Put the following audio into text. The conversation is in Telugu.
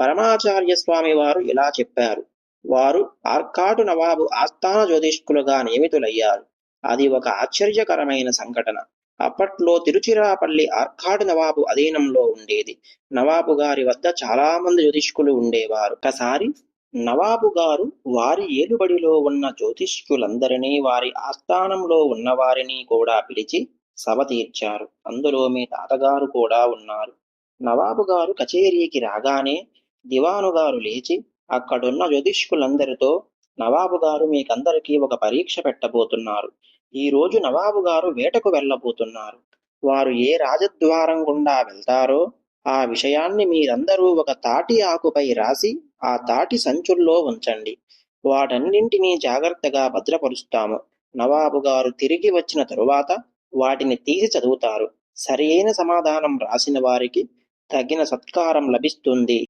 పరమాచార్య స్వామి వారు ఇలా చెప్పారు. వారు ఆర్కాటు నవాబు ఆస్థాన జ్యోతిష్కులుగా నియమితులయ్యారు. అది ఒక ఆశ్చర్యకరమైన సంఘటన. అప్పట్లో తిరుచిరాపల్లి ఆర్కాడు నవాబు అధీనంలో ఉండేది. నవాబు గారి వద్ద చాలా మంది జ్యోతిష్కులు ఉండేవారు. ఒకసారి నవాబు గారు వారి ఏలుబడిలో ఉన్న జ్యోతిష్కులందరినీ వారి ఆస్థానంలో ఉన్నవారిని కూడా పిలిచి సభ తీర్చారు. అందులో మీ తాతగారు కూడా ఉన్నారు. నవాబు గారు కచేరీకి రాగానే దివాను గారు లేచి అక్కడున్న జ్యోతిష్కులందరితో నవాబు గారు మీకందరికీ ఒక పరీక్ష పెట్టబోతున్నారు. ఈ రోజు నవాబు గారు వేటకు వెళ్ళబోతున్నారు. వారు ఏ రాజద్వారం గుండా వెళ్తారో ఆ విషయాన్ని మీరందరూ ఒక తాటి ఆకుపై రాసి ఆ తాటి సంచుల్లో ఉంచండి. వాటన్నింటినీ జాగ్రత్తగా భద్రపరుస్తాము. నవాబు గారు తిరిగి వచ్చిన తరువాత వాటిని తీసి చదువుతారు. సరియైన సమాధానం రాసిన వారికి తగిన సత్కారం లభిస్తుంది.